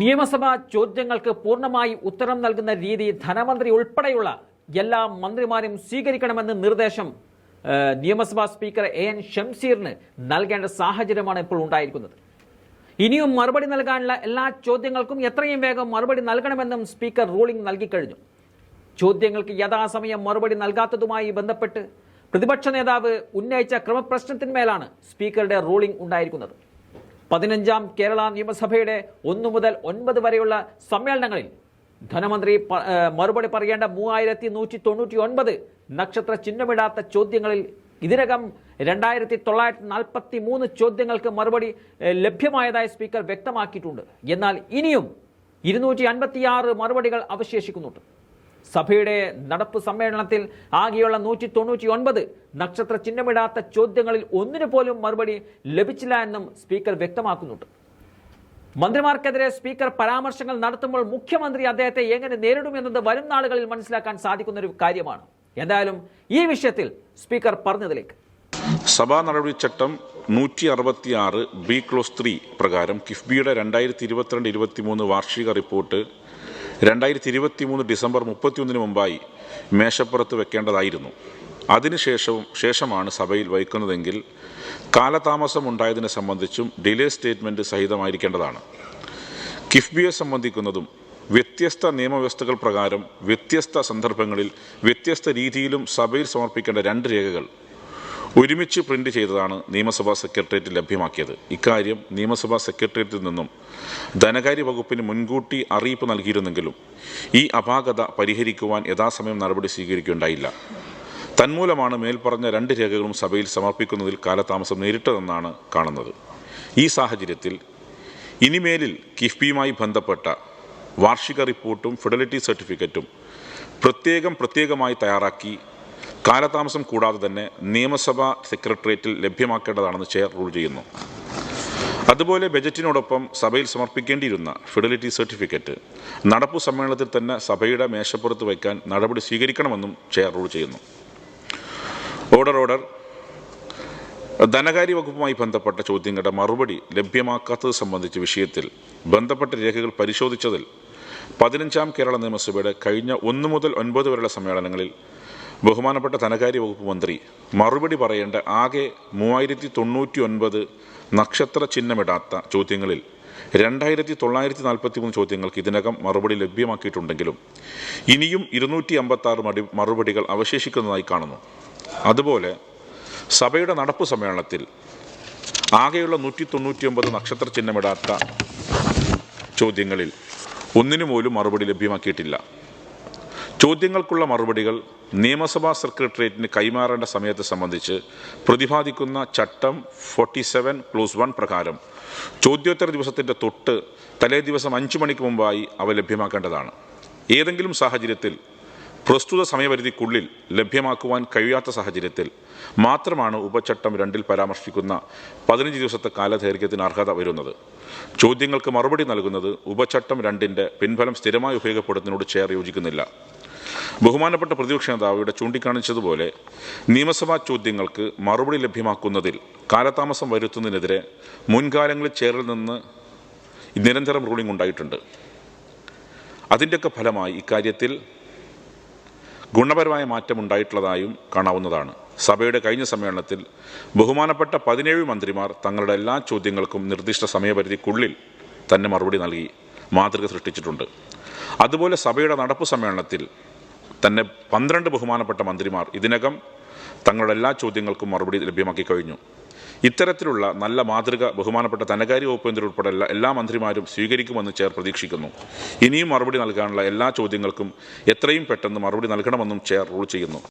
നിയമസഭാ ചോദ്യങ്ങൾക്ക് പൂർണമായി ഉത്തരം നൽകുന്ന രീതി ധനമന്ത്രി ഉൾപ്പെടെയുള്ള എല്ലാ മന്ത്രിമാരും സ്വീകരിക്കണമെന്ന് നിർദ്ദേശം നിയമസഭാ സ്പീക്കർ എ എൻ ഷംസീറിന് നൽകേണ്ട സാഹചര്യമാണ് ഇപ്പോൾ ഉണ്ടായിരിക്കുന്നത്. ഇനിയും മറുപടി നൽകാനുള്ള എല്ലാ ചോദ്യങ്ങൾക്കും എത്രയും വേഗം മറുപടി നൽകണമെന്നും സ്പീക്കർ റൂളിംഗ് നൽകിക്കഴിഞ്ഞു. ചോദ്യങ്ങൾക്ക് യഥാസമയം മറുപടി നൽകാത്തതുമായി ബന്ധപ്പെട്ട് പ്രതിപക്ഷ നേതാവ് ഉന്നയിച്ച ക്രമപ്രശ്നത്തിന്മേലാണ് സ്പീക്കറുടെ റൂളിംഗ് ഉണ്ടായിരിക്കുന്നത്. പതിനഞ്ചാം കേരള നിയമസഭയുടെ ഒന്നു മുതൽ ഒൻപത് വരെയുള്ള സമ്മേളനങ്ങളിൽ ധനമന്ത്രി മറുപടി പറയേണ്ട മൂവായിരത്തി നൂറ്റി തൊണ്ണൂറ്റി ഒൻപത് നക്ഷത്ര ചിഹ്നമിടാത്ത ചോദ്യങ്ങളിൽ ഇതിനകം രണ്ടായിരത്തി തൊള്ളായിരത്തി നാൽപ്പത്തി മൂന്ന് ചോദ്യങ്ങൾക്ക് മറുപടി ലഭ്യമായതായി സ്പീക്കർ വ്യക്തമാക്കിയിട്ടുണ്ട്. എന്നാൽ ഇനിയും ഇരുന്നൂറ്റി അൻപത്തിയാറ് മറുപടികൾ അവശേഷിക്കുന്നുണ്ട്. സഭയുടെ നടപ്പ് സമ്മേളനത്തിൽ ആകെയുള്ള നൂറ്റി തൊണ്ണൂറ്റി ഒൻപത് നക്ഷത്ര ചിഹ്നമിടാത്ത ചോദ്യങ്ങളിൽ ഒന്നിനു പോലും മറുപടി ലഭിച്ചില്ല എന്നും സ്പീക്കർ വ്യക്തമാക്കുന്നുണ്ട്. മന്ത്രിമാർക്കെതിരെ സ്പീക്കർ പരാമർശങ്ങൾ നടത്തുമ്പോൾ മുഖ്യമന്ത്രി അദ്ദേഹത്തെ എങ്ങനെ നേരിടുമെന്നത് വരും നാളുകളിൽ മനസ്സിലാക്കാൻ സാധിക്കുന്ന ഒരു കാര്യമാണ്. എന്തായാലും ഈ വിഷയത്തിൽ സ്പീക്കർ പറഞ്ഞതിലേക്ക്. സഭാ നടപടിച്ചട്ടം നൂറ്റി അറുപത്തിയാറ് ബി ക്ലോസ് ത്രീ പ്രകാരം കിഫ്ബിയുടെ രണ്ടായിരത്തി ഇരുപത്തിരണ്ട് ഇരുപത്തിമൂന്ന് വാർഷിക റിപ്പോർട്ട് രണ്ടായിരത്തി ഇരുപത്തി മൂന്ന് ഡിസംബർ മുപ്പത്തിയൊന്നിന് മുമ്പായി മേശപ്പുറത്ത് വെക്കേണ്ടതായിരുന്നു. അതിനുശേഷവും ശേഷമാണ് സഭയിൽ വഹിക്കുന്നതെങ്കിൽ കാലതാമസം ഉണ്ടായതിനെ സംബന്ധിച്ചും ഡിലേ സ്റ്റേറ്റ്മെന്റ് സഹിതമായിരിക്കേണ്ടതാണ്. കിഫ്ബിയെ സംബന്ധിക്കുന്നതും വ്യത്യസ്ത നിയമവ്യവസ്ഥകൾ പ്രകാരം വ്യത്യസ്ത സന്ദർഭങ്ങളിൽ വ്യത്യസ്ത രീതിയിലും സഭയിൽ സമർപ്പിക്കേണ്ട രണ്ട് രേഖകൾ ഒരുമിച്ച് പ്രിന്റ് ചെയ്തതാണ് നിയമസഭാ സെക്രട്ടേറിയറ്റ് ലഭ്യമാക്കിയത്. ഇക്കാര്യം നിയമസഭാ സെക്രട്ടേറിയറ്റിൽ നിന്നും ധനകാര്യ വകുപ്പിന് മുൻകൂട്ടി അറിയിപ്പ് നൽകിയിരുന്നെങ്കിലും ഈ അപാകത പരിഹരിക്കുവാൻ യഥാസമയം നടപടി സ്വീകരിക്കുകയുണ്ടായില്ല. തന്മൂലമാണ് മേൽപ്പറഞ്ഞ രണ്ട് രേഖകളും സഭയിൽ സമർപ്പിക്കുന്നതിൽ കാലതാമസം നേരിട്ടതെന്നാണ് കാണുന്നത്. ഈ സാഹചര്യത്തിൽ ഇനിമേലിൽ കിഫ്ബിയുമായി ബന്ധപ്പെട്ട വാർഷിക റിപ്പോർട്ടും ഫിഡലിറ്റി സർട്ടിഫിക്കറ്റും പ്രത്യേകം പ്രത്യേകമായി തയ്യാറാക്കി കാലതാമസം കൂടാതെ തന്നെ നിയമസഭാ സെക്രട്ടേറിയറ്റിൽ ലഭ്യമാക്കേണ്ടതാണെന്ന് ചെയർ റൂൾ ചെയ്യുന്നു. അതുപോലെ ബജറ്റിനോടൊപ്പം സഭയിൽ സമർപ്പിക്കേണ്ടിയിരുന്ന ഫിഡലിറ്റി സർട്ടിഫിക്കറ്റ് നടപ്പു സമ്മേളനത്തിൽ തന്നെ സഭയുടെ മേശപ്പുറത്ത് വയ്ക്കാൻ നടപടി സ്വീകരിക്കണമെന്നും ചെയർ റൂൾ ചെയ്യുന്നു. Order order. ധനകാര്യ വകുപ്പുമായി ബന്ധപ്പെട്ട ചോദ്യങ്ങളുടെ മറുപടി ലഭ്യമാക്കാത്തത് സംബന്ധിച്ച വിഷയത്തിൽ ബന്ധപ്പെട്ട രേഖകൾ പരിശോധിച്ചതിൽ പതിനഞ്ചാം കേരള നിയമസഭയുടെ കഴിഞ്ഞ ഒന്ന് മുതൽ ഒൻപത് വരെയുള്ള സമ്മേളനങ്ങളിൽ ബഹുമാനപ്പെട്ട ധനകാര്യ വകുപ്പ് മന്ത്രി മറുപടി പറയേണ്ട ആകെ മൂവായിരത്തി തൊണ്ണൂറ്റി ഒൻപത് നക്ഷത്ര ചിഹ്നമിടാത്ത ചോദ്യങ്ങളിൽ രണ്ടായിരത്തി തൊള്ളായിരത്തി നാൽപ്പത്തി മൂന്ന് ചോദ്യങ്ങൾക്ക് ഇതിനകം മറുപടി ലഭ്യമാക്കിയിട്ടുണ്ടെങ്കിലും ഇനിയും ഇരുന്നൂറ്റി അമ്പത്തി ആറ് മടി മറുപടികൾ അവശേഷിക്കുന്നതായി കാണുന്നു. അതുപോലെ സഭയുടെ നടപ്പ് സമ്മേളനത്തിൽ ആകെയുള്ള നൂറ്റി തൊണ്ണൂറ്റി ഒമ്പത് നക്ഷത്ര ചിഹ്നമിടാത്ത ചോദ്യങ്ങളിൽ ഒന്നിനു പോലും മറുപടി ലഭ്യമാക്കിയിട്ടില്ല. ചോദ്യങ്ങൾക്കുള്ള മറുപടികൾ നിയമസഭാ സെക്രട്ടേറിയറ്റിന് കൈമാറേണ്ട സമയത്തെ സംബന്ധിച്ച് പ്രതിപാദിക്കുന്ന ചട്ടം ഫോർട്ടി സെവൻ ക്ലോസ് വൺ പ്രകാരം ചോദ്യോത്തര ദിവസത്തിന്റെ തൊട്ട് തലേ ദിവസം അഞ്ചു മണിക്ക് മുമ്പായി അവ ലഭ്യമാക്കേണ്ടതാണ്. ഏതെങ്കിലും സാഹചര്യത്തിൽ പ്രസ്തുത സമയപരിധിക്കുള്ളിൽ ലഭ്യമാക്കുവാൻ കഴിയാത്ത സാഹചര്യത്തിൽ മാത്രമാണ് ഉപചട്ടം രണ്ടിൽ പരാമർശിക്കുന്ന പതിനഞ്ച് ദിവസത്തെ കാലദൈർഘ്യത്തിന് അർഹത വരുന്നത്. ചോദ്യങ്ങൾക്ക് മറുപടി നൽകുന്നത് ഉപചട്ടം രണ്ടിന്റെ പിൻഫലം സ്ഥിരമായി ഉപയോഗപ്പെടുത്തുന്നതിനോട് ചേർ യോജിക്കുന്നില്ല. ബഹുമാനപ്പെട്ട പ്രതിപക്ഷ നേതാവ് ചൂണ്ടിക്കാണിച്ചതുപോലെ നിയമസഭാ ചോദ്യങ്ങൾക്ക് മറുപടി ലഭ്യമാക്കുന്നതിൽ കാലതാമസം വരുത്തുന്നതിനെതിരെ മുൻകാലങ്ങളിൽ ചേറിൽ നിന്ന് നിരന്തരം റൂളിംഗ് ഉണ്ടായിട്ടുണ്ട്. അതിന്റെയൊക്കെ ഫലമായി ഇക്കാര്യത്തിൽ ഗുണപരമായ മാറ്റം ഉണ്ടായിട്ടുള്ളതായും കാണാവുന്നതാണ്. സഭയുടെ കഴിഞ്ഞ സമ്മേളനത്തിൽ ബഹുമാനപ്പെട്ട പതിനേഴ് മന്ത്രിമാർ തങ്ങളുടെ എല്ലാ ചോദ്യങ്ങൾക്കും നിർദ്ദിഷ്ട സമയപരിധിക്കുള്ളിൽ തന്നെ മറുപടി നൽകി മാതൃക സൃഷ്ടിച്ചിട്ടുണ്ട്. അതുപോലെ സഭയുടെ നടപ്പ് സമ്മേളനത്തിൽ തന്നെ പന്ത്രണ്ട് ബഹുമാനപ്പെട്ട മന്ത്രിമാർ ഇതിനകം തങ്ങളുടെ എല്ലാ ചോദ്യങ്ങൾക്കും മറുപടി ലഭ്യമാക്കി കഴിഞ്ഞു. ഇത്തരത്തിലുള്ള നല്ല മാതൃക ബഹുമാനപ്പെട്ട ധനകാര്യ വകുപ്പ് മന്ത്രി ഉൾപ്പെടെ എല്ലാ- മന്ത്രിമാരും സ്വീകരിക്കുമെന്ന് ചെയർ പ്രതീക്ഷിക്കുന്നു. ഇനിയും മറുപടി നൽകാനുള്ള എല്ലാ ചോദ്യങ്ങൾക്കും എത്രയും പെട്ടെന്ന് മറുപടി നൽകണമെന്നും ചെയർ റൂൾ ചെയ്യുന്നു.